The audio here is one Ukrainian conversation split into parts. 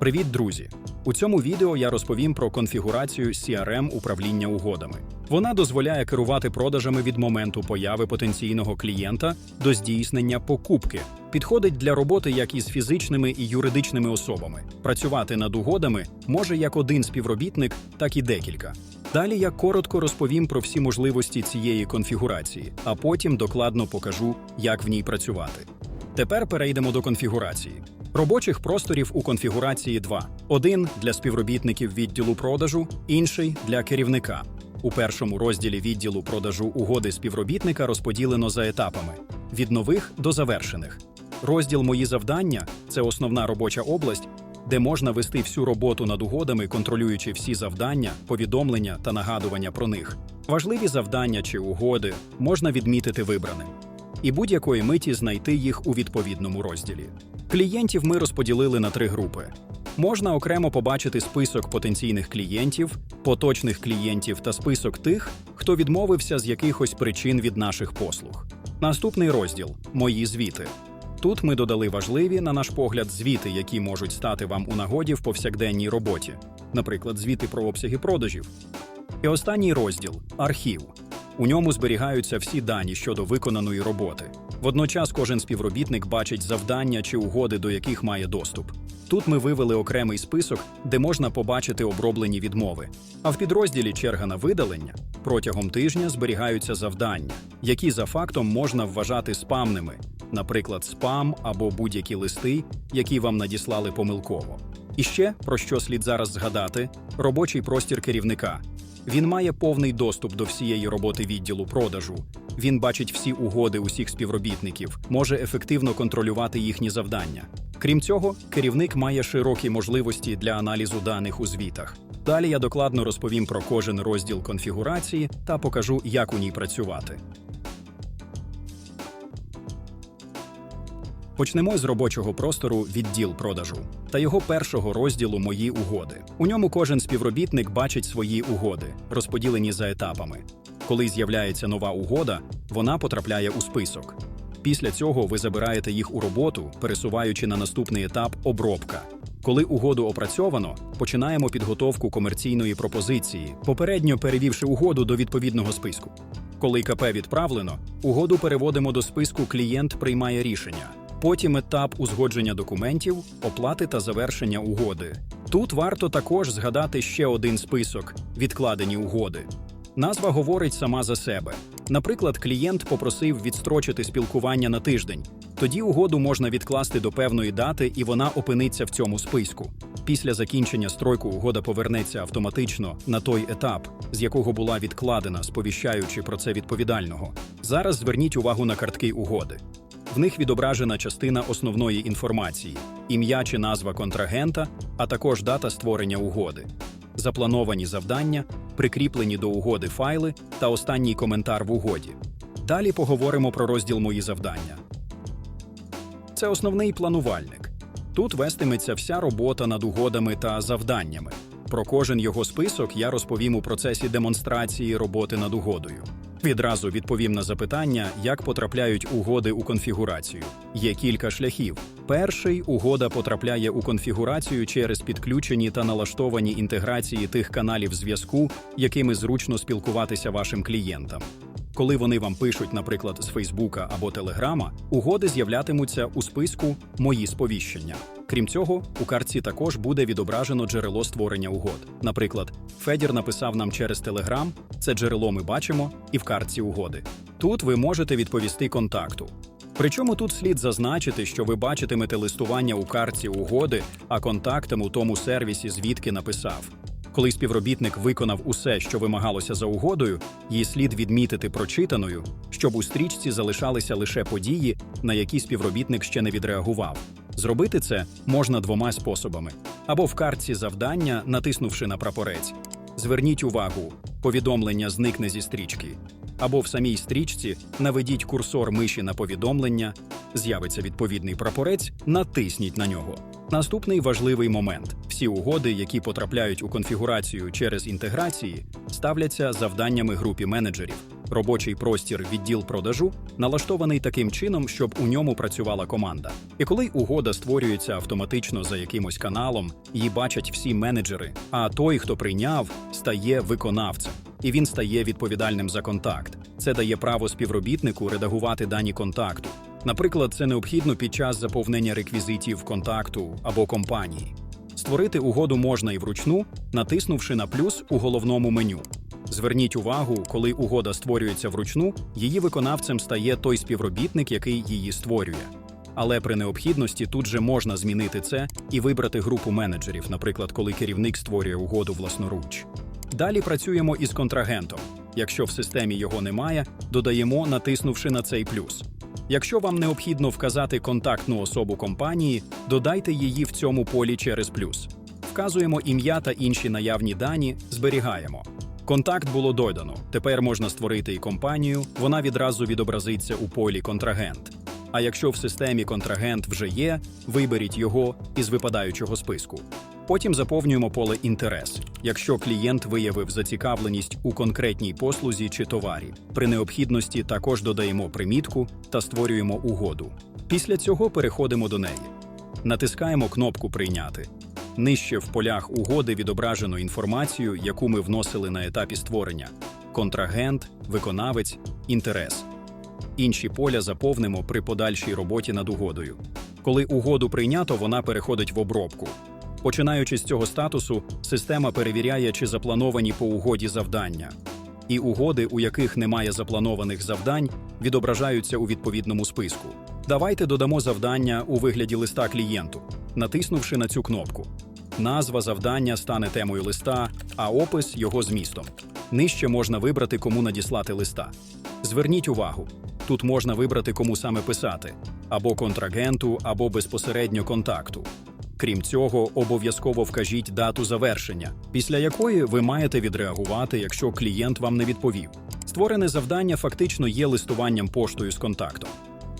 Привіт, друзі! У цьому відео я розповім про конфігурацію CRM управління угодами. Вона дозволяє керувати продажами від моменту появи потенційного клієнта до здійснення покупки. Підходить для роботи як із фізичними і юридичними особами. Працювати над угодами може як один співробітник, так і декілька. Далі я коротко розповім про всі можливості цієї конфігурації, а потім докладно покажу, як в ній працювати. Тепер перейдемо до конфігурації. Робочих просторів у конфігурації два: один для співробітників відділу продажу, інший для керівника. У першому розділі відділу продажу угоди співробітника розподілено за етапами від нових до завершених. Розділ Мої завдання це основна робоча область, де можна вести всю роботу над угодами, контролюючи всі завдання, повідомлення та нагадування про них. Важливі завдання чи угоди можна відмітити вибраним і будь-якої миті знайти їх у відповідному розділі. Клієнтів ми розподілили на три групи. Можна окремо побачити список потенційних клієнтів, поточних клієнтів та список тих, хто відмовився з якихось причин від наших послуг. Наступний розділ Мої звіти. Тут ми додали важливі, на наш погляд, звіти, які можуть стати вам у нагоді в повсякденній роботі, наприклад, звіти про обсяги продажів. І останній розділ архів. У ньому зберігаються всі дані щодо виконаної роботи. Водночас кожен співробітник бачить завдання чи угоди, до яких має доступ. Тут ми вивели окремий список, де можна побачити оброблені відмови. А в підрозділі черга на видалення протягом тижня зберігаються завдання, які за фактом можна вважати спамними, наприклад, спам або будь-які листи, які вам надіслали помилково. І ще про що слід зараз згадати: робочий простір керівника. Він має повний доступ до всієї роботи відділу продажу. Він бачить всі угоди усіх співробітників, може ефективно контролювати їхні завдання. Крім цього, керівник має широкі можливості для аналізу даних у звітах. Далі я докладно розповім про кожен розділ конфігурації та покажу, як у ній працювати. Почнемо з робочого простору відділ продажу та його першого розділу Мої угоди. У ньому кожен співробітник бачить свої угоди, розподілені за етапами. Коли з'являється нова угода, вона потрапляє у список. Після цього ви забираєте їх у роботу, пересуваючи на наступний етап обробка. Коли угоду опрацьовано, починаємо підготовку комерційної пропозиції, попередньо перевівши угоду до відповідного списку. Коли КП відправлено, угоду переводимо до списку Клієнт приймає рішення. Потім етап узгодження документів, оплати та завершення угоди. Тут варто також згадати ще один список відкладені угоди. Назва говорить сама за себе. Наприклад, клієнт попросив відстрочити спілкування на тиждень. Тоді угоду можна відкласти до певної дати, і вона опиниться в цьому списку. Після закінчення стройку угода повернеться автоматично на той етап, з якого була відкладена, сповіщаючи про це відповідального. Зараз зверніть увагу на картки угоди. В них відображена частина основної інформації, ім'я чи назва контрагента, а також дата створення угоди, заплановані завдання, прикріплені до угоди файли та останній коментар в угоді. Далі поговоримо про розділ Мої завдання. Це основний планувальник. Тут вестиметься вся робота над угодами та завданнями. Про кожен його список я розповім у процесі демонстрації роботи над угодою. Відразу відповім на запитання, як потрапляють угоди у конфігурацію. Є кілька шляхів. Перший угода потрапляє у конфігурацію через підключені та налаштовані інтеграції тих каналів зв'язку, якими зручно спілкуватися вашим клієнтам. Коли вони вам пишуть, наприклад, з Фейсбука або Телеграма, угоди з'являтимуться у списку Мої сповіщення. Крім цього, у картці також буде відображено джерело створення угод. Наприклад, Федір написав нам через Телеграм, це джерело ми бачимо, і в картці угоди. Тут ви можете відповісти контакту. Причому тут слід зазначити, що ви бачитимете листування у картці угоди, а контактам у тому сервісі, звідки написав. Коли співробітник виконав усе, що вимагалося за угодою, її слід відмітити прочитаною, щоб у стрічці залишалися лише події, на які співробітник ще не відреагував. Зробити це можна двома способами: або в картці завдання, натиснувши на прапорець. Зверніть увагу, повідомлення зникне зі стрічки. Або в самій стрічці наведіть курсор миші на повідомлення, з'явиться відповідний прапорець, натисніть на нього. Наступний важливий момент: всі угоди, які потрапляють у конфігурацію через інтеграції, ставляться завданнями групі менеджерів. Робочий простір відділ продажу налаштований таким чином, щоб у ньому працювала команда. І коли угода створюється автоматично за якимось каналом, її бачать всі менеджери, а той, хто прийняв, стає виконавцем. І він стає відповідальним за контакт. Це дає право співробітнику редагувати дані контакту. Наприклад, це необхідно під час заповнення реквізитів контакту або компанії. Створити угоду можна і вручну, натиснувши на плюс у головному меню. Зверніть увагу, коли угода створюється вручну, її виконавцем стає той співробітник, який її створює. Але при необхідності тут же можна змінити це і вибрати групу менеджерів, наприклад, коли керівник створює угоду власноруч. Далі працюємо із контрагентом. Якщо в системі його немає, додаємо, натиснувши на цей плюс. Якщо вам необхідно вказати контактну особу компанії, додайте її в цьому полі через плюс. Вказуємо ім'я та інші наявні дані, зберігаємо. Контакт було додано. Тепер можна створити і компанію, вона відразу відобразиться у полі контрагент. А якщо в системі контрагент вже є, виберіть його із випадаючого списку. Потім заповнюємо поле інтерес, якщо клієнт виявив зацікавленість у конкретній послузі чи товарі. При необхідності також додаємо примітку та створюємо угоду. Після цього переходимо до неї. Натискаємо кнопку Прийняти. Нижче в полях угоди відображено інформацію, яку ми вносили на етапі створення: контрагент, виконавець, інтерес. Інші поля заповнимо при подальшій роботі над угодою. Коли угоду прийнято, вона переходить в обробку. Починаючи з цього статусу, система перевіряє, чи заплановані по угоді завдання. І угоди, у яких немає запланованих завдань, відображаються у відповідному списку. Давайте додамо завдання у вигляді листа клієнту, натиснувши на цю кнопку. Назва завдання стане темою листа, а опис його змістом. Нижче можна вибрати, кому надіслати листа. Зверніть увагу, тут можна вибрати, кому саме писати або контрагенту, або безпосередньо контакту. Крім цього, обов'язково вкажіть дату завершення, після якої ви маєте відреагувати, якщо клієнт вам не відповів. Створене завдання фактично є листуванням поштою з контактом.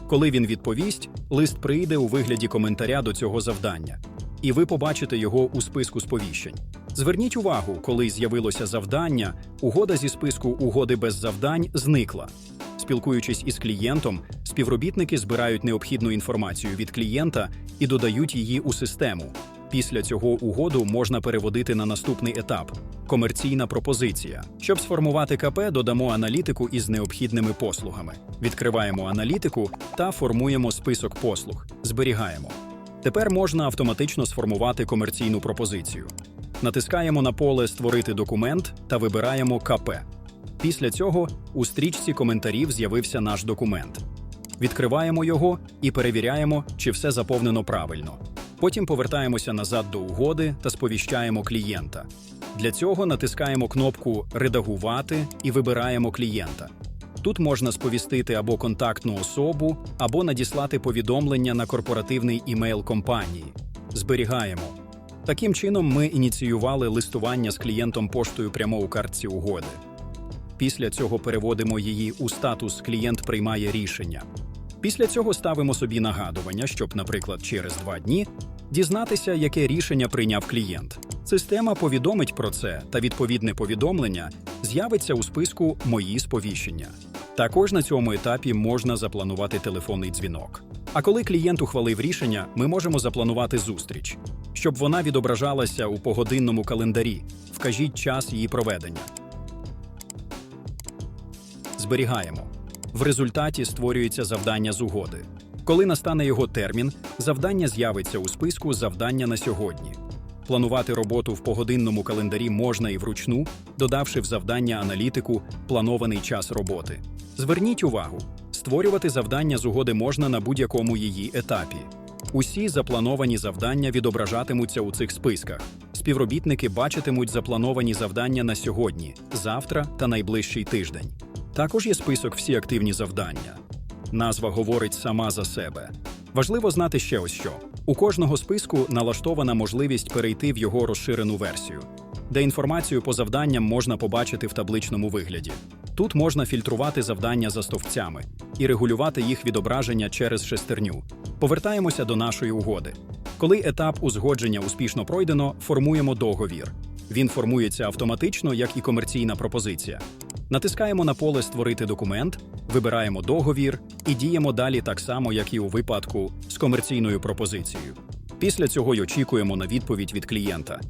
Коли він відповість, лист прийде у вигляді коментаря до цього завдання, і ви побачите його у списку сповіщень. Зверніть увагу, коли з'явилося завдання, угода зі списку угоди без завдань зникла. Спілкуючись із клієнтом, співробітники збирають необхідну інформацію від клієнта і додають її у систему. Після цього угоду можна переводити на наступний етап комерційна пропозиція. Щоб сформувати КП, додамо аналітику із необхідними послугами. Відкриваємо аналітику та формуємо список послуг. Зберігаємо. Тепер можна автоматично сформувати комерційну пропозицію. Натискаємо на поле Створити документ та вибираємо КП. Після цього у стрічці коментарів з'явився наш документ. Відкриваємо його і перевіряємо, чи все заповнено правильно. Потім повертаємося назад до угоди та сповіщаємо клієнта. Для цього натискаємо кнопку Редагувати і вибираємо клієнта. Тут можна сповістити або контактну особу, або надіслати повідомлення на корпоративний імейл компанії. Зберігаємо. Таким чином, ми ініціювали листування з клієнтом поштою прямо у картці угоди. Після цього переводимо її у статус Клієнт приймає рішення. Після цього ставимо собі нагадування, щоб, наприклад, через два дні дізнатися, яке рішення прийняв клієнт. Система повідомить про це, та відповідне повідомлення з'явиться у списку Мої сповіщення. Також на цьому етапі можна запланувати телефонний дзвінок. А коли клієнт ухвалив рішення, ми можемо запланувати зустріч, щоб вона відображалася у погодинному календарі. Вкажіть час її проведення. Зберігаємо. В результаті створюється завдання з угоди. Коли настане його термін, завдання з'явиться у списку Завдання на сьогодні. Планувати роботу в погодинному календарі можна і вручну, додавши в завдання аналітику планований час роботи. Зверніть увагу, створювати завдання з угоди можна на будь-якому її етапі. Усі заплановані завдання відображатимуться у цих списках. Співробітники бачитимуть заплановані завдання на сьогодні, завтра та найближчий тиждень. Також є список всі активні завдання. Назва говорить сама за себе. Важливо знати ще ось що: у кожного списку налаштована можливість перейти в його розширену версію, де інформацію по завданням можна побачити в табличному вигляді. Тут можна фільтрувати завдання за стовпцями і регулювати їх відображення через шестерню. Повертаємося до нашої угоди. Коли етап узгодження успішно пройдено, формуємо договір. Він формується автоматично, як і комерційна пропозиція. Натискаємо на поле Створити документ, вибираємо договір і діємо далі так само, як і у випадку з комерційною пропозицією. Після цього й очікуємо на відповідь від клієнта.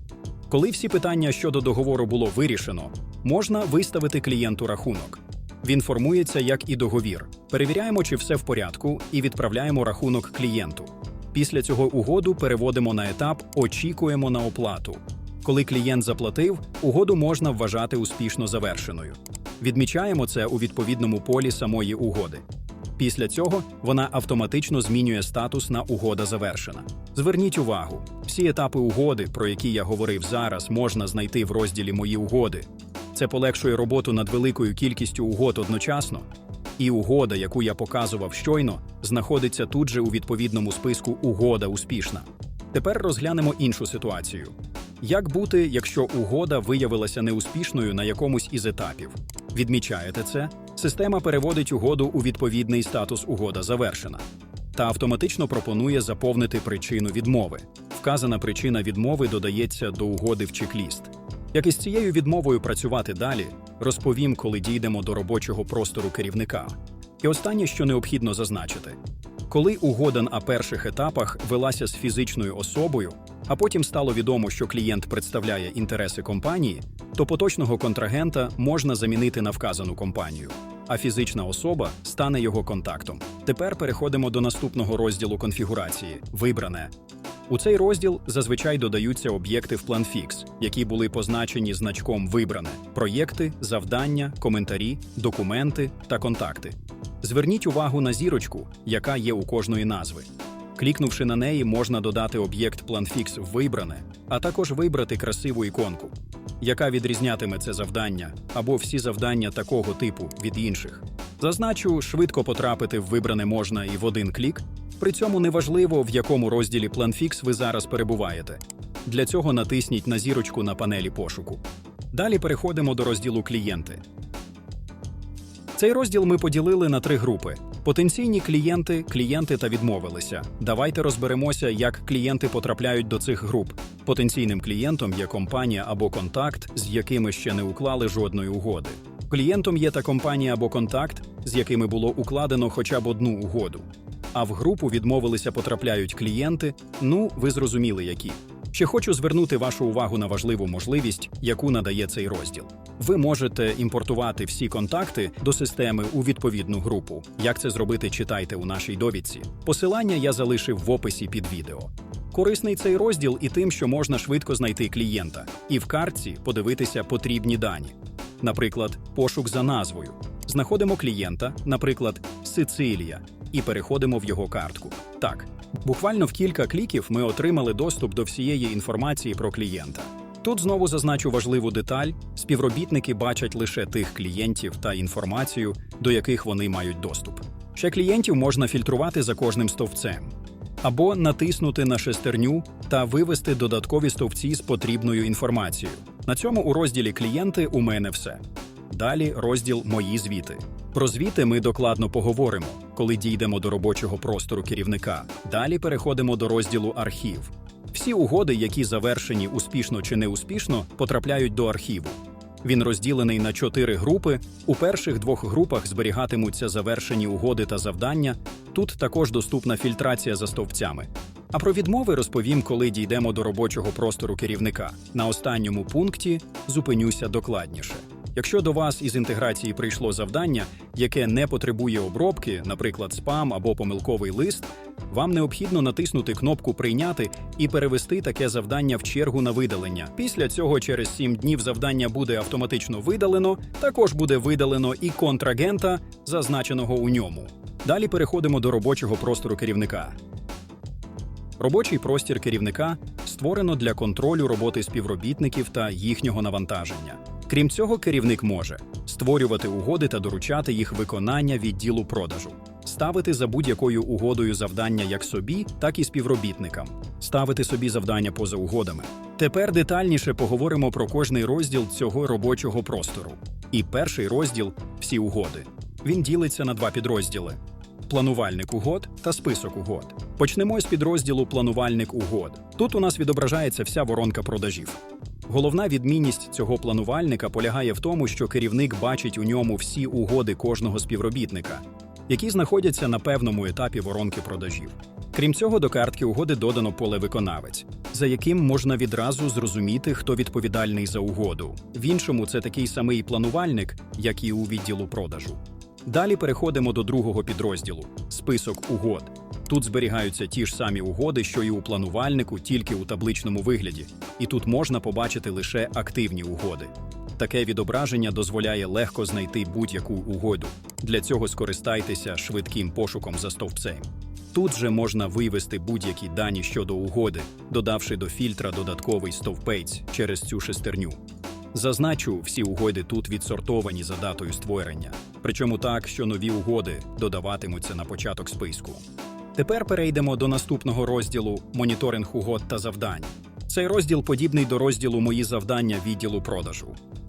Коли всі питання щодо договору було вирішено, можна виставити клієнту рахунок. Він формується як і договір. Перевіряємо, чи все в порядку, і відправляємо рахунок клієнту. Після цього угоду переводимо на етап Очікуємо на оплату. Коли клієнт заплатив, угоду можна вважати успішно завершеною. Відмічаємо це у відповідному полі самої угоди. Після цього вона автоматично змінює статус на угода завершена. Зверніть увагу, всі етапи угоди, про які я говорив зараз, можна знайти в розділі Мої угоди. Це полегшує роботу над великою кількістю угод одночасно. І угода, яку я показував щойно, знаходиться тут же у відповідному списку Угода успішна. Тепер розглянемо іншу ситуацію. Як бути, якщо угода виявилася неуспішною на якомусь із етапів? Відмічаєте це? Система переводить угоду у відповідний статус угода завершена та автоматично пропонує заповнити причину відмови. Вказана причина відмови додається до угоди в чек-ліст. Як із цією відмовою працювати далі, розповім, коли дійдемо до робочого простору керівника. І останнє, що необхідно зазначити: коли угода на перших етапах велася з фізичною особою, а потім стало відомо, що клієнт представляє інтереси компанії, то поточного контрагента можна замінити на вказану компанію, а фізична особа стане його контактом. Тепер переходимо до наступного розділу конфігурації вибране. У цей розділ зазвичай додаються об'єкти в PlanFix, які були позначені значком Вибране, проєкти, завдання, коментарі, документи та контакти. Зверніть увагу на зірочку, яка є у кожної назви. Клікнувши на неї, можна додати об'єкт PlanFix вибране, а також вибрати красиву іконку, яка відрізнятиме це завдання або всі завдання такого типу від інших. Зазначу, швидко потрапити в вибране можна і в один клік. При цьому неважливо, в якому розділі PlanFix ви зараз перебуваєте. Для цього натисніть на зірочку на панелі пошуку. Далі переходимо до розділу Клієнти. Цей розділ ми поділили на три групи: потенційні клієнти, клієнти та відмовилися. Давайте розберемося, як клієнти потрапляють до цих груп. Потенційним клієнтом є компанія або контакт, з якими ще не уклали жодної угоди. Клієнтом є та компанія або контакт, з якими було укладено хоча б одну угоду. А в групу відмовилися потрапляють клієнти. Ну, ви зрозуміли, які. Ще хочу звернути вашу увагу на важливу можливість, яку надає цей розділ. Ви можете імпортувати всі контакти до системи у відповідну групу. Як це зробити, читайте у нашій довідці. Посилання я залишив в описі під відео. Корисний цей розділ і тим, що можна швидко знайти клієнта, і в картці подивитися потрібні дані. Наприклад, пошук за назвою. Знаходимо клієнта, наприклад, Сицилія, і переходимо в його картку. Так, буквально в кілька кліків ми отримали доступ до всієї інформації про клієнта. Тут знову зазначу важливу деталь: співробітники бачать лише тих клієнтів та інформацію, до яких вони мають доступ. Ще клієнтів можна фільтрувати за кожним стовпцем, або натиснути на шестерню та вивести додаткові стовпці з потрібною інформацією. На цьому у розділі Клієнти у мене все. Далі розділ Мої звіти. Про звіти ми докладно поговоримо, коли дійдемо до робочого простору керівника. Далі переходимо до розділу Архів. Всі угоди, які завершені успішно чи неуспішно, потрапляють до архіву. Він розділений на чотири групи. У перших двох групах зберігатимуться завершені угоди та завдання. Тут також доступна фільтрація за стовпцями. А про відмови розповім, коли дійдемо до робочого простору керівника. На останньому пункті зупинюся докладніше. Якщо до вас із інтеграції прийшло завдання, яке не потребує обробки, наприклад, спам або помилковий лист, вам необхідно натиснути кнопку Прийняти і перевести таке завдання в чергу на видалення. Після цього через 7 днів завдання буде автоматично видалено, також буде видалено і контрагента, зазначеного у ньому. Далі переходимо до робочого простору керівника. Робочий простір керівника створено для контролю роботи співробітників та їхнього навантаження. Крім цього, керівник може створювати угоди та доручати їх виконання відділу продажу, ставити за будь-якою угодою завдання як собі, так і співробітникам, ставити собі завдання поза угодами. Тепер детальніше поговоримо про кожний розділ цього робочого простору. І перший розділ всі угоди. Він ділиться на два підрозділи: планувальник угод та список угод. Почнемо з підрозділу планувальник угод. Тут у нас відображається вся воронка продажів. Головна відмінність цього планувальника полягає в тому, що керівник бачить у ньому всі угоди кожного співробітника, які знаходяться на певному етапі воронки продажів. Крім цього, до картки угоди додано поле виконавець, за яким можна відразу зрозуміти, хто відповідальний за угоду. В іншому це такий самий планувальник, як і у відділу продажу. Далі переходимо до другого підрозділу список угод. Тут зберігаються ті ж самі угоди, що і у планувальнику, тільки у табличному вигляді, і тут можна побачити лише активні угоди. Таке відображення дозволяє легко знайти будь-яку угоду. Для цього скористайтеся швидким пошуком за стовпцем. Тут же можна вивести будь-які дані щодо угоди, додавши до фільтра додатковий стовпець через цю шестерню. Зазначу, всі угоди тут відсортовані за датою створення, причому так, що нові угоди додаватимуться на початок списку. Тепер перейдемо до наступного розділу моніторинг угод та завдань. Цей розділ подібний до розділу Мої завдання відділу продажу.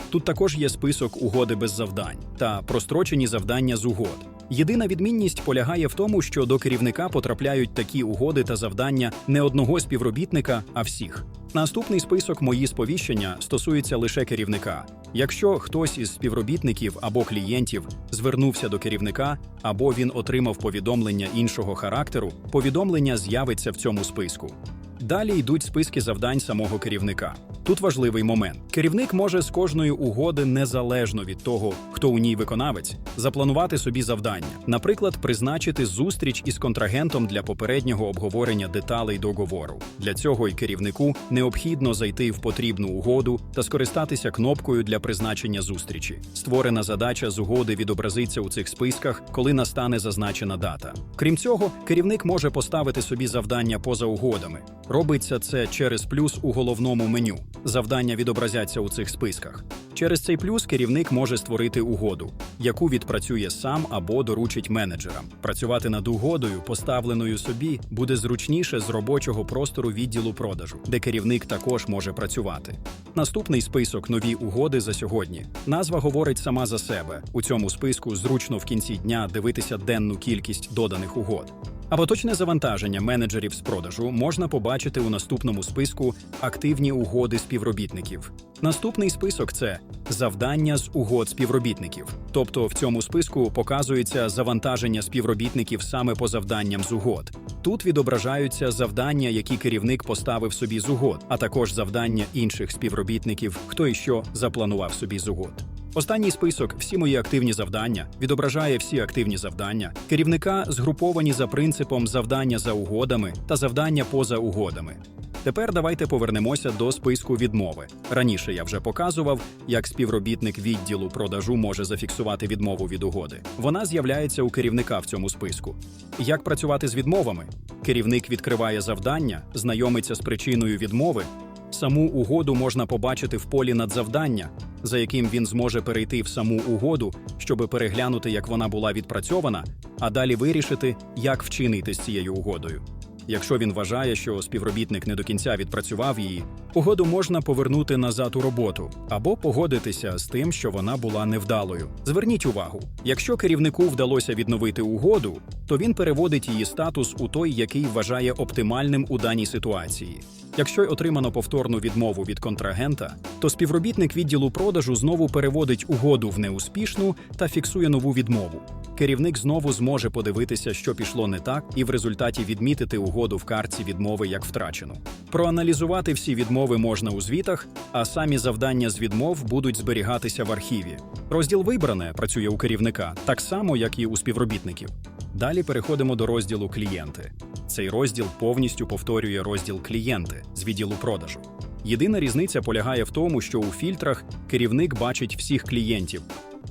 Тут також є список угоди без завдань та прострочені завдання з угод. Єдина відмінність полягає в тому, що до керівника потрапляють такі угоди та завдання не одного співробітника, а всіх. Наступний список мої сповіщення стосується лише керівника. Якщо хтось із співробітників або клієнтів звернувся до керівника, або він отримав повідомлення іншого характеру, повідомлення з'явиться в цьому списку. Далі йдуть списки завдань самого керівника. Тут важливий момент: керівник може з кожної угоди, незалежно від того, хто у ній виконавець, запланувати собі завдання, наприклад, призначити зустріч із контрагентом для попереднього обговорення деталей договору. Для цього й керівнику необхідно зайти в потрібну угоду та скористатися кнопкою для призначення зустрічі. Створена задача з угоди відобразиться у цих списках, коли настане зазначена дата. Крім цього, керівник може поставити собі завдання поза угодами. Робиться це через плюс у головному меню. Завдання відобразяться у цих списках. Через цей плюс керівник може створити угоду, яку відпрацює сам або доручить менеджерам. Працювати над угодою, поставленою собі, буде зручніше з робочого простору відділу продажу, де керівник також може працювати. Наступний список нові угоди за сьогодні. Назва говорить сама за себе. У цьому списку зручно в кінці дня дивитися денну кількість доданих угод. А поточне завантаження менеджерів з продажу можна побачити у наступному списку активні угоди співробітників. Наступний список це завдання з угод співробітників. Тобто в цьому списку показується завантаження співробітників саме по завданням з угод. Тут відображаються завдання, які керівник поставив собі з угод, а також завдання інших співробітників, хто і що запланував собі з угод. Останній список всі мої активні завдання відображає всі активні завдання. Керівника згруповані за принципом завдання за угодами та завдання поза угодами. Тепер давайте повернемося до списку відмови. Раніше я вже показував, як співробітник відділу продажу може зафіксувати відмову від угоди. Вона з'являється у керівника в цьому списку. Як працювати з відмовами? Керівник відкриває завдання, знайомиться з причиною відмови. Саму угоду можна побачити в полі надзавдання, за яким він зможе перейти в саму угоду, щоб переглянути, як вона була відпрацьована, а далі вирішити, як вчинити з цією угодою. Якщо він вважає, що співробітник не до кінця відпрацював її, угоду можна повернути назад у роботу або погодитися з тим, що вона була невдалою. Зверніть увагу, якщо керівнику вдалося відновити угоду, то він переводить її статус у той, який вважає оптимальним у даній ситуації. Якщо й отримано повторну відмову від контрагента, то співробітник відділу продажу знову переводить угоду в неуспішну та фіксує нову відмову. Керівник знову зможе подивитися, що пішло не так, і в результаті відмітити угоду в картці відмови як втрачену. Проаналізувати всі відмови можна у звітах, а самі завдання з відмов будуть зберігатися в архіві. Розділ вибране працює у керівника так само, як і у співробітників. Далі переходимо до розділу клієнти. Цей розділ повністю повторює розділ клієнти з відділу продажу. Єдина різниця полягає в тому, що у фільтрах керівник бачить всіх клієнтів.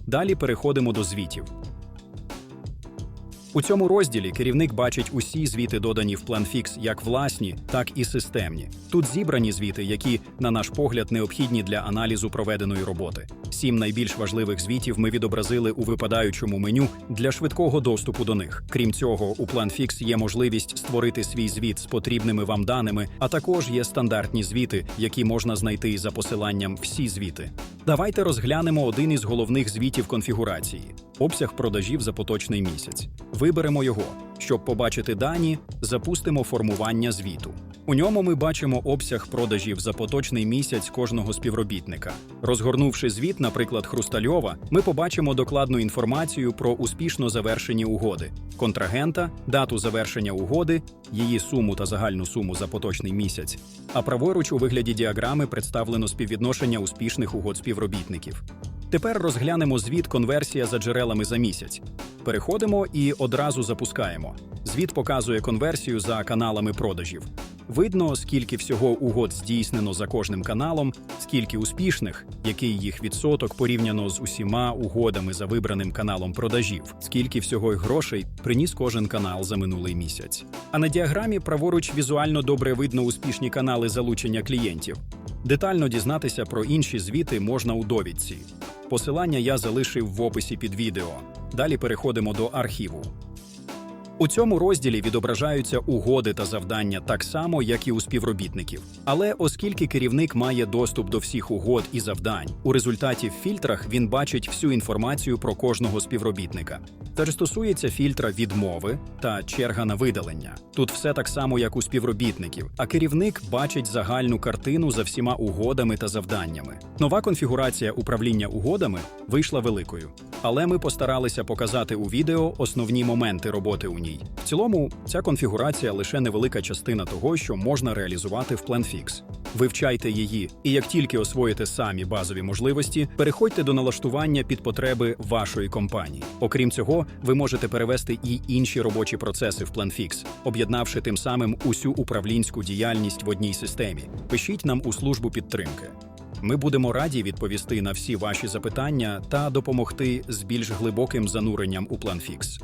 Далі переходимо до звітів. У цьому розділі керівник бачить усі звіти, додані в PlanFix, як власні, так і системні. Тут зібрані звіти, які, на наш погляд, необхідні для аналізу проведеної роботи. Сім найбільш важливих звітів ми відобразили у випадаючому меню для швидкого доступу до них. Крім цього, у PlanFix є можливість створити свій звіт з потрібними вам даними, а також є стандартні звіти, які можна знайти за посиланням всі звіти. Давайте розглянемо один із головних звітів конфігурації обсяг продажів за поточний місяць. Виберемо його. Щоб побачити дані, запустимо формування звіту. У ньому ми бачимо обсяг продажів за поточний місяць кожного співробітника. Розгорнувши звіт, наприклад, Хрустальова, ми побачимо докладну інформацію про успішно завершені угоди, контрагента, дату завершення угоди, її суму та загальну суму за поточний місяць. А праворуч у вигляді діаграми представлено співвідношення успішних угод співробітників. Тепер розглянемо звіт конверсія за джерелами за місяць. Переходимо і одразу запускаємо. Звіт показує конверсію за каналами продажів. Видно, скільки всього угод здійснено за кожним каналом, скільки успішних, який їх відсоток порівняно з усіма угодами за вибраним каналом продажів, скільки всього й грошей приніс кожен канал за минулий місяць. А на діаграмі праворуч візуально добре видно успішні канали залучення клієнтів. Детально дізнатися про інші звіти можна у довідці. Посилання я залишив в описі під відео. Далі переходимо до архіву. У цьому розділі відображаються угоди та завдання так само, як і у співробітників. Але оскільки керівник має доступ до всіх угод і завдань, у результаті в фільтрах він бачить всю інформацію про кожного співробітника. Ж стосується фільтра відмови та черга на видалення. Тут все так само, як у співробітників, а керівник бачить загальну картину за всіма угодами та завданнями. Нова конфігурація управління угодами вийшла великою, але ми постаралися показати у відео основні моменти роботи у ній. В цілому, ця конфігурація лише невелика частина того, що можна реалізувати в PlanFix. Вивчайте її, і як тільки освоїте самі базові можливості, переходьте до налаштування під потреби вашої компанії. Окрім цього, ви можете перевести і інші робочі процеси в PlanFix, об'єднавши тим самим усю управлінську діяльність в одній системі. Пишіть нам у службу підтримки. Ми будемо раді відповісти на всі ваші запитання та допомогти з більш глибоким зануренням у PlanFix.